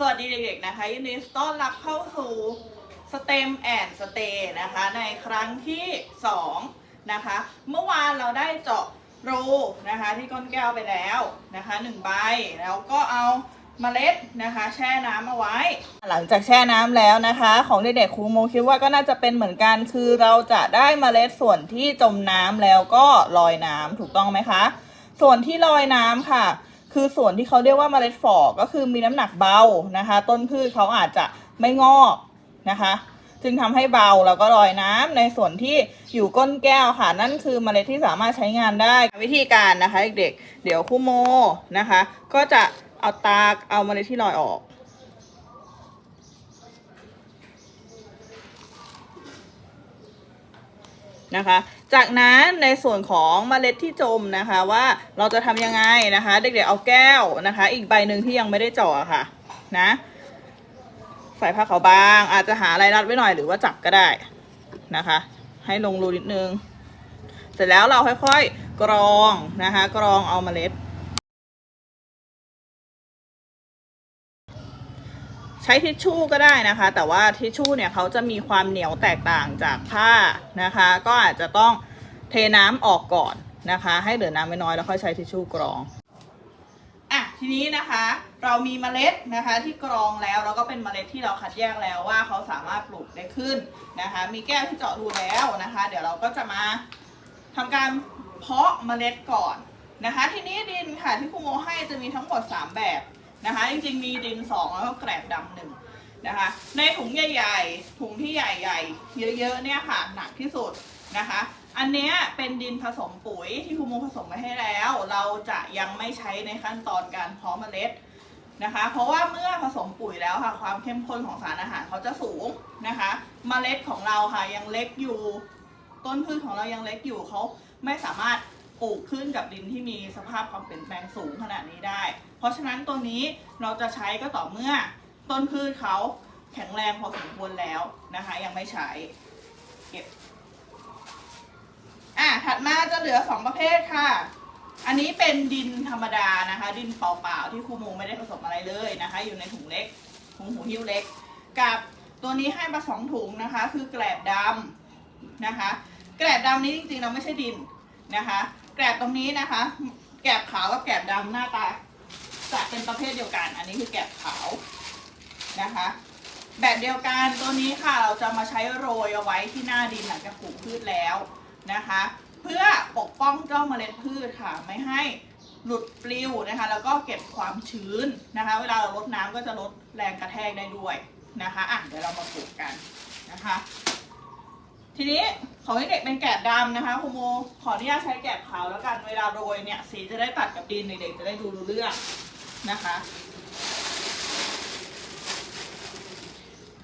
สวัสดีเด็กๆนะคะยินดีต้อนรับเข้าสู่สเต็มแอนสเตย์นะคะในครั้งที่2นะคะเมื่อวานเราได้เจาะรูนะคะที่ก้นแก้วไปแล้วนะคะหนึ่งใบแล้วก็เอาเมล็ดนะคะแช่น้ำเอาไว้ หลังจากแช่น้ำแล้วนะคะ ของเด็กๆครูโมคิดว่าก็น่าจะเป็นเหมือนกันคือเราจะได้เมล็ดส่วนที่จมน้ำแล้วก็ลอยน้ำถูกต้องไหมคะ ส่วนที่ลอยน้ำค่ะ คือส่วนที่เขาเรียกว่าเมล็ดฝ่อก็คือมีน้ำหนักเบานะคะ ต้นพืชเขาอาจจะไม่งอกนะคะ จึงทำให้เบาแล้วก็ลอยน้ำในส่วนที่อยู่ก้นแก้วค่ะ นั่นคือเมล็ดที่สามารถใช้งานได้วิธีการนะคะเด็กๆเดี๋ยวคุ่โมนะคะ ก็จะเอาตากเอาเมล็ดที่ลอยออก นะคะ จากนั้นในส่วนของเมล็ดที่จมนะคะว่าเราจะทำยังไงนะคะ เด็กๆเอาแก้วนะคะ อีกใบหนึ่งที่ยังไม่ได้เจาะค่ะนะใส่ผ้าขาวบาง อาจจะหาอะไรรัดไว้หน่อยหรือว่าจับก็ได้นะคะ ให้ลงรูนิดนึง เสร็จแล้วเราค่อยๆกรองนะคะ กรองเอาเมล็ด ช้ทิชชู่ก็ได้นะคะ แต่ว่าทิชชู่เนี่ยเขาจะมีความเหนียวแตกต่างจากผ้านะคะ ก็อาจจะต้องเทน้ำออกก่อนนะคะ ให้เหลือน้ำไม่น้อยแล้วค่อยใช้ทิชชู่กรองอะทีนี้นะคะเรามีเมล็ดนะคะที่กรองแล้วแล้วก็เป็นเมล็ดที่เราคัดแยกแล้วว่าเขาสามารถปลูกได้ขึ้นนะคะ มีแก้วที่เจาะรูแล้วนะคะ เดี๋ยวเราก็จะมาทำการเพาะเมล็ดก่อนนะคะ ทีนี้ดินค่ะที่ครูโมให้จะมีทั้งหมด 3 แบบ นะคะ จริงๆ มีดิน2แล้วก็แกลบดำหนึ่งนะคะ ในถุงใหญ่ๆ ถุงที่ใหญ่ๆ เยอะๆ เนี่ยค่ะหนักที่สุดนะคะ อันเนี้ยเป็นดินผสมปุ๋ยที่ครูโมผสมมาให้แล้ว เราจะยังไม่ใช้ในขั้นตอนการเพาะเมล็ดนะคะ เพราะว่าเมื่อผสมปุ๋ยแล้วค่ะ ความเข้มข้นของสารอาหารเขาจะสูงนะคะเมล็ดของเราค่ะยังเล็กอยู่ ต้นพืชของเรายังเล็กอยู่เขาไม่สามารถปลูกขึ้นกับดินที่มีสภาพความเปลี่ยนแปลงสูงขนาดนี้ได้ เพราะฉะนั้นตัวนี้เราจะใช้ก็ต่อเมื่อต้นพืชเขาแข็งแรงพอสมควรแล้วนะคะ ยังไม่ใช้เก็บอะถัดมาจะเหลือสองประเภทค่ะ อันนี้เป็นดินธรรมดานะคะ ดินเปล่าๆที่ครูโมไม่ได้ผสมอะไรเลยนะคะ อยู่ในถุงเล็กถุงหูหิ้วเล็ก กับตัวนี้ให้มาสองถุงนะคะ คือแกลบดำนะคะ แกลบดำนี้จริงๆเราไม่ใช่ดินนะคะ แกลบตรงนี้นะคะ แกลบขาวกับแกลบดำหน้าตา จะเป็นประเภทเดียวกัน อันนี้คือแกบขาวนะคะ แบบเดียวกันตัวนี้ค่ะเราจะมาใช้โรยเอาไว้ที่หน้าดินหลังจากปลูกพืชแล้วนะคะ เพื่อปกป้องเจ้าเมล็ดพืชค่ะ ไม่ให้หลุดปลิวนะคะ แล้วก็เก็บความชื้นนะคะ เวลาเราลดน้ำก็จะลดแรงกระแทกได้ด้วยนะคะอะเดี๋ยวเรามาปลูกกันนะคะ ทีนี้ของเด็กเป็นแกบดำนะคะครูโมขออนุญาตใช้แกบขาวแล้วกันเวลาโรยเนี่ยสีจะได้ตัดกับดินเด็กๆจะได้ดูรู้เรื่อง นะคะ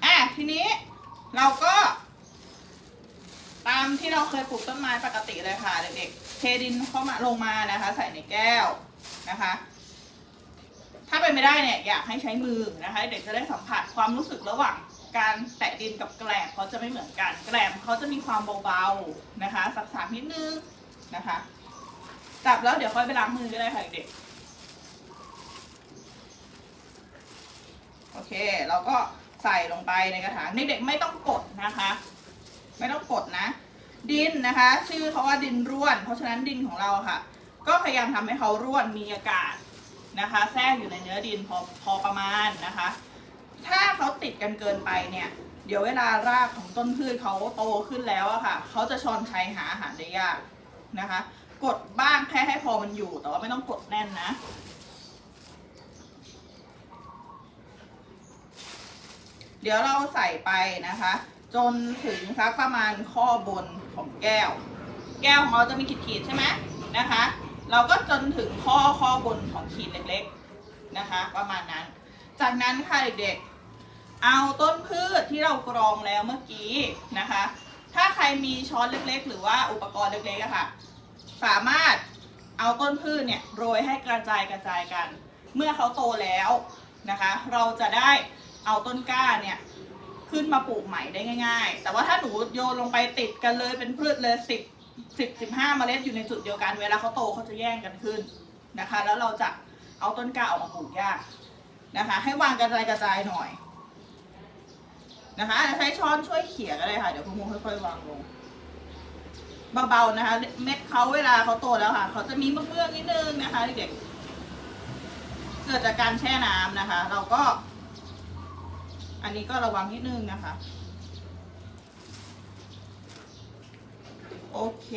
อะทีนี้เราก็ ตามที่เราเคยปลูกต้นไม้ปกติเลยค่ะเด็กๆเทดินเข้ามาลงมานะคะ ใส่ในแก้วนะคะ ถ้าเป็นไม่ได้เนี่ยอยากให้ใช้มือนะคะ เด็กจะได้สัมผัสความรู้สึกระหว่างการแตะดินกับแกลบเขาจะไม่เหมือนกัน แกลบเขาจะมีความเบาๆนะคะ สักๆนิดนึงนะคะ จับแล้วเดี๋ยวค่อยไปล้างมือก็ได้ค่ะเด็ก โอเค เราก็ใส่ลงไปในกระถางเด็กๆไม่ต้องกดนะคะ ไม่ต้องกดนะ ดินนะคะ ชื่อเขาว่าดินร่วน เพราะฉะนั้นดินของเราค่ะ ก็พยายามทำให้เขาร่วนมีอากาศนะคะ แทรกอยู่ในเนื้อดินพอพอประมาณนะคะ ถ้าเขาติดกันเกินไปเนี่ยเดี๋ยวเวลารากของต้นพืชเขาโตขึ้นแล้วอะค่ะ เขาจะชอนชัยหาอาหารได้ยากนะคะ กดบ้างแค่ให้พอมันอยู่แต่ว่าไม่ต้องกดแน่นนะ เดี๋ยวเราใส่ไปนะคะ จนถึงสักประมาณข้อบนของแก้ว แก้วของเราจะมีขีดๆใช่ไหมนะคะ เราก็จนถึงข้อข้อบนของขีดเล็กๆนะคะ ประมาณนั้น จากนั้นค่ะเด็กๆเอาต้นพืชที่เรากรองแล้วเมื่อกี้นะคะ ถ้าใครมีช้อนเล็กๆ หรือว่าอุปกรณ์เล็กๆอะค่ะ สามารถเอาต้นพืชเนี่ยโรยให้กระจายกระจายกัน เมื่อเขาโตแล้วนะคะ เราจะได้ เอาต้นกล้าเนี่ยขึ้นมาปลูกใหม่ได้ง่าย ๆ แต่ว่าถ้าหนูโยนลงไปติดกันเลยเป็นพืชเลยสิบสิบสิบห้าเมล็ดอยู่ในจุดเดียวกันเวลาเขาโตเขาจะแย่งกันขึ้นนะคะ แล้วเราจะเอาต้นกล้าออกมาปลูกยากนะคะ ให้วางกระจายกระจายหน่อยนะคะอาจจะใช้ช้อนช่วยเขี่ยก็ได้ค่ะ เดี๋ยวคุณโมค่อยๆวางลงเบาๆนะคะ เม็ดเขาเวลาเขาโตแล้วค่ะเขาจะมีเมือกๆนิดนึงนะคะเด็กๆเกิดจากการแช่น้ำนะคะ เราก็ อันนี้ก็ระวังนิดนึงนะคะ โอเค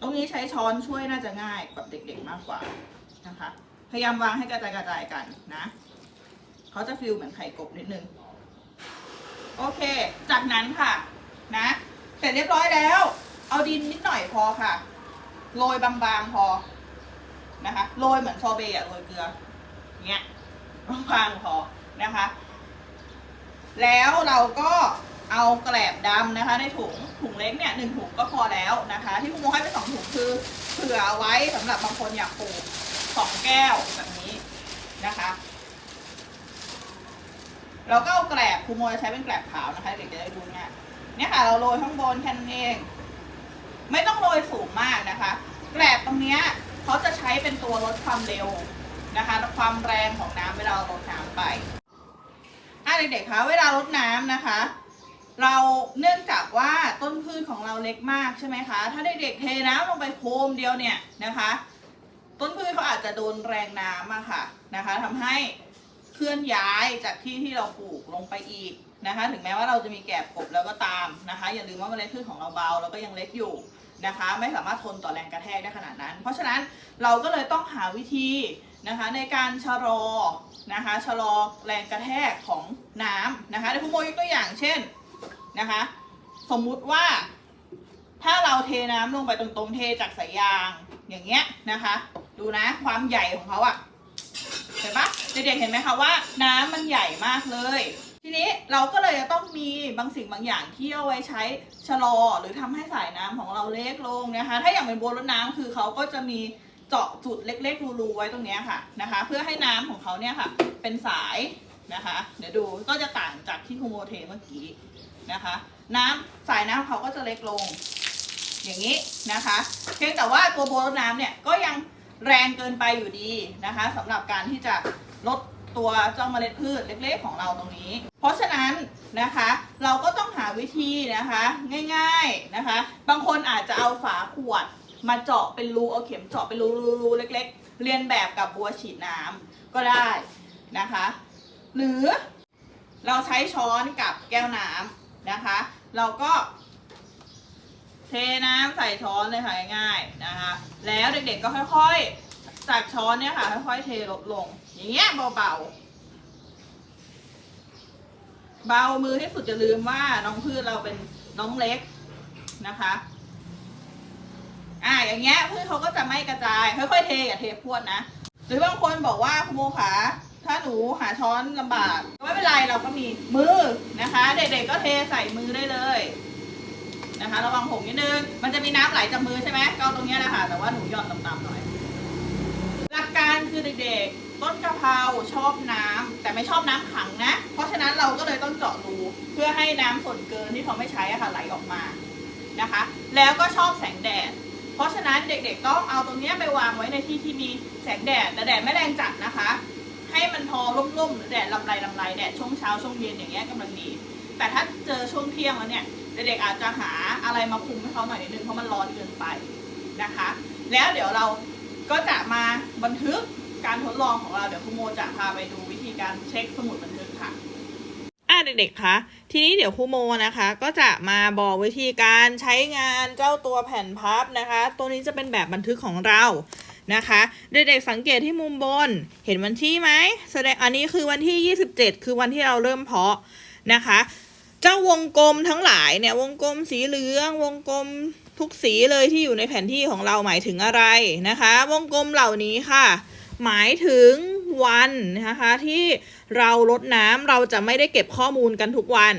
ตรงนี้ใช้ช้อนช่วยน่าจะง่ายกับเด็กๆมากกว่านะคะ พยายามวางให้กระจายกระจายกันนะเขาจะฟิลเหมือนไข่กบนิดนึง โอเค จากนั้นค่ะ นะ เสร็จเรียบร้อยแล้ว เอาดินนิดหน่อยพอค่ะ โรยบางๆพอนะคะ โรยเหมือนซอเบอะโรยเกลือเงี้ยบางๆพอนะคะ แล้วเราก็เอาแกลบดำนะคะ ในถุงถุงเล็กเนี่ยหนึ่งถุงก็พอแล้วนะคะ ที่คุณโมให้ไปสองถุงคือเผื่ออาไว้สำหรับบางคนอยากปลูกสองแก้วแบบนี้นะคะเราก็เอาแกลบคุณโมจะใช้เป็นแกลบขาวนะคะเด็กจะได้ดูง่ายเนี่ยค่ะ เราโรยข้างบนแค่นั้นเอง ไม่ต้องโรยสูงมากนะคะ แกลบตรงเนี้ยเขาจะใช้เป็นตัวลดความเร็วนะคะความแรงของน้ำเวลาลดน้ำไปอะเด็กๆคะเวลารดน้ำนะคะ เราเนื่องจากว่าต้นพืชของเราเล็กมากใช่ไหมคะ ถ้าเด็กๆเทน้ำลงไปโคมเดียวเนี่ยนะคะ ต้นพืชเขาอาจจะโดนแรงน้ำอะค่ะนะคะทำให้เคลื่อนย้ายจากที่ที่เราปลูกลงไปอีกนะคะ ถึงแม้ว่าเราจะมีแกบกบแล้วก็ตามนะคะ อย่าลืมว่าเมล็ดพืชของเราเบาแล้วก็ยังเล็กอยู่ นะคะ ไม่สามารถทนต่อแรงกระแทกได้ขนาดนั้น เพราะฉะนั้นเราก็เลยต้องหาวิธีนะคะในการชะลอนะคะชะลอแรงกระแทกของน้ำนะคะเดี๋ยวคุณโมยกตัวอย่างเช่นนะคะสมมุติว่า ถ้าเราเทน้ำลงไปตรงๆเทจากสายยางอย่างเงี้ยนะคะ ดูนะความใหญ่ของเขาอะเห็นปะเด็กๆเห็นไหมคะว่าน้ำมันใหญ่มากเลย นี้เราก็เลยจะต้องมีบางสิ่งบางอย่างที่เอาไว้ใช้ชะลอหรือทำให้สายน้ำของเราเล็กลงนะคะ ถ้าอย่างเป็นบัวรดน้ำคือเขาก็จะมีเจาะจุดเล็กๆรูๆไว้ตรงเนี้ยค่ะนะคะ เพื่อให้น้ำของเขาเนี่ยค่ะ เป็นสายนะคะ เดี๋ยวดูก็จะต่างจากที่คูโมเทเมื่อกี้นะคะ น้ำสายน้ำเขาก็จะเล็กลง อย่างนี้นะคะเพียงแต่ว่าตัวโบรดน้ำเนี่ยก็ยังแรงเกินไปอยู่ดีนะคะสำหรับการที่จะลด ตัวเจ้าเมล็ดพืชเล็กๆของเราตรงนี้ เพราะฉะนั้นนะคะเราก็ต้องหาวิธีนะคะง่ายๆนะคะ บางคนอาจจะเอาฝาขวดมาเจาะเป็นรูเอาเข็มเจาะเป็นรูๆเล็ก ๆ เรียนแบบกับบัวฉีดน้ำก็ได้นะคะ หรือเราใช้ช้อนกับแก้วน้ำนะคะ เราก็เทน้ำใส่ช้อนเลยค่ะง่ายๆนะคะ แล้วเด็กๆก็ค่อยๆ จากช้อนเนี่ยค่ะค่อยๆเทลดลง อย่างเงี้ยเบาๆ เบามือให้สุดจะลืมว่าน้องพืชเราเป็นน้องเล็กนะคะ อ่าอย่างเงี้ยพืชเขาก็จะไม่กระจาย ค่อยๆเทอย่าเทพวดนะ หรือบางคนบอกว่าคุณโมขาถ้าหนูหาช้อนลำบากไม่เป็นไรเราก็มีมือนะคะ เด็กๆก็เทใส่มือได้เลยนะคะ ระวังหกนิดนึง มันจะมีน้ำไหลจากมือใช่ไหมก็ตรงเนี้ยแหละค่ะแต่ว่าหนูหย่อนต่ำๆหน่อย คือเด็กๆ ต้นกะเพราชอบน้ำแต่ไม่ชอบน้ำขังนะ เพราะฉะนั้นเราก็เลยต้องเจาะรูเพื่อให้น้ำส่วนเกินที่เขาไม่ใช้อะค่ะไหลออกมานะคะ แล้วก็ชอบแสงแดด เพราะฉะนั้นเด็กๆต้องเอาตรงนี้ไปวางไว้ในที่ที่มีแสงแดดแต่แดดไม่แรงจัดนะคะ ให้มันพอร่มๆหรือแดดลำไรลำไรแดดช่วงเช้าช่วงเย็นอย่างเงี้ยกำลังดี แต่ถ้าเจอช่วงเที่ยงแล้วเนี่ยเด็กๆอาจจะหาอะไรมาคุมให้เขาหน่อยนิดนึงเพราะมันร้อนเกินไปนะคะ แล้วเดี๋ยวเราก็จะมาบันทึก การทดลองของเราเดี๋ยวคุณโมจะพาไปดูวิธีการเช็คสมุดบันทึกค่ะอ่าเด็กๆคะทีนี้เดี๋ยวครูโมนะคะก็จะมาบอกวิธีการใช้งานเจ้าตัวแผ่นพับนะคะ ตัวนี้จะเป็นแบบบันทึกของเรานะคะเด็กๆสังเกตที่มุมบนเห็นวันที่ไหมแสดงอันนี้คือวันที่ 27 คือวันที่เราเริ่มเพาะนะคะ เจ้าวงกลมทั้งหลายเนี่ยวงกลมสีเหลือง วงกลมทุกสีเลยที่อยู่ในแผนที่ของเราหมายถึงอะไรนะคะ วงกลมเหล่านี้ค่ะ หมายถึงวันนะคะที่เราลดน้ำเราจะไม่ได้เก็บข้อมูลกันทุกวัน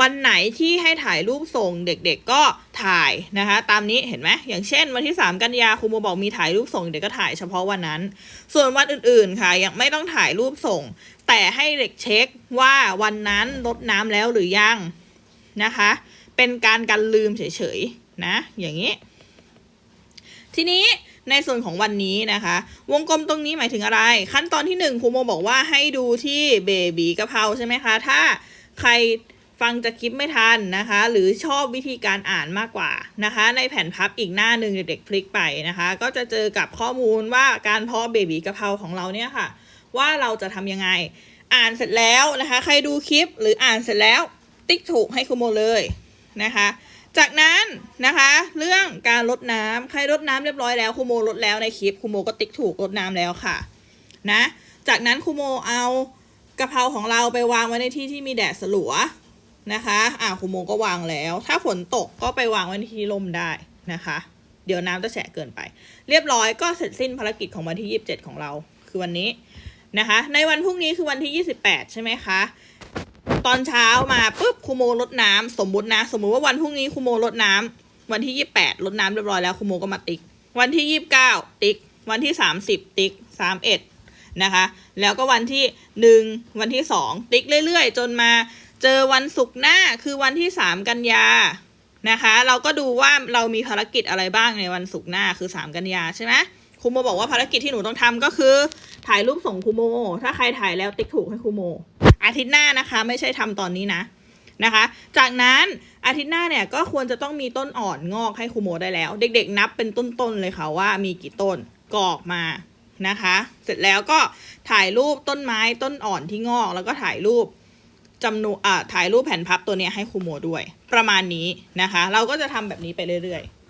วันไหนที่ให้ถ่ายรูปส่งเด็กๆก็ถ่ายนะคะ ตามนี้เห็นไหมอย่างเช่น วันที่ 3 กันยาครูโมบอกมีถ่ายรูปส่งเด็กก็ถ่ายเฉพาะวันนั้น ส่วนวันอื่นๆค่ะยังไม่ต้องถ่ายรูปส่ง แต่ให้เด็กเช็คว่าวันนั้นลดน้ำแล้วหรือยังนะคะ เป็นการกันลืมเฉยๆนะ อย่างนี้ ทีนี้ ในส่วนของวันนี้นะคะ วงกลมตรงนี้หมายถึงอะไร ขั้นตอนที่หนึ่งครูโมบอกว่าให้ดูที่เบบีกะเพราใช่ไหมคะ ถ้าใครฟังจากคลิปไม่ทันนะคะ หรือชอบวิธีการอ่านมากกว่านะคะ ในแผ่นพับอีกหน้าหนึ่งเด็กๆพลิกไปนะคะ ก็จะเจอกับข้อมูลว่าการเพาะเบบีกะเพราของเราเนี่ยค่ะ ว่าเราจะทำยังไง อ่านเสร็จแล้วนะคะ ใครดูคลิปหรืออ่านเสร็จแล้ว ติ๊กถูกให้ครูโมเลยนะคะ จากนั้นนะคะ เรื่องการลดน้ำใครลดน้ำเรียบร้อยแล้วคูโมลดแล้วในคลิปคูโมก็ติ๊กถูกลดน้ำแล้วค่ะนะจากนั้นคูโมเอากะเพราของเราไปวางไว้ในที่ที่มีแดดสลัวนะคะอ่าคูโมก็วางแล้ว ถ้าฝนตกก็ไปวางไว้ในที่ร่มได้นะคะ เดี๋ยวน้ำจะแฉะเกินไป เรียบร้อยก็เสร็จสิ้นภารกิจของวันที่ 27 ของเราคือวันนี้นะคะ ในวันพรุ่งนี้คือวันที่ 28 ใช่ไหมคะ ตอนเช้ามาปุ๊บคูโมลดน้ำสมมตินะ สมมุติว่าวันพรุ่งนี้คูโมลดน้ำวันที่ยี่แปดลดน้ำเรียบร้อยแล้วคูโมก็มาติ๊ก วันที่ยี่บเก้าติ๊ก วันที่สามสิบติ๊กสามเอ็ดนะคะ แล้วก็วันที่หนึ่งวันที่สองติ๊กเรื่อยๆ จนมาเจอวันศุกร์หน้าคือวันที่สามกันยานะคะ เราก็ดูว่าเรามีภารกิจอะไรบ้างในวันศุกร์หน้าคือสามกันยาใช่ไหมคูโมบอกว่าภารกิจที่หนูต้องทำก็คือ ถ่ายรูปส่งคูโม ถ้าใครถ่ายแล้วติ๊กถูกให้คูโม อาทิตย์หน้านะคะ ไม่ใช่ทำตอนนี้นะนะคะ จากนั้นอาทิตย์หน้าเนี่ยก็ควรจะต้องมีต้นอ่อนงอกให้ครูโมได้แล้ว เด็กๆ นับเป็นต้นๆเลยค่ะว่ามีกี่ต้นกออกมานะคะ เสร็จแล้วก็ถ่ายรูปต้นไม้ต้นอ่อนที่งอก แล้วก็ถ่ายรูปจำนวนอ่าถ่ายรูปแผ่นพับตัวเนี้ยให้ครูโมด้วย ประมาณนี้นะคะ เราก็จะทำแบบนี้ไปเรื่อยๆ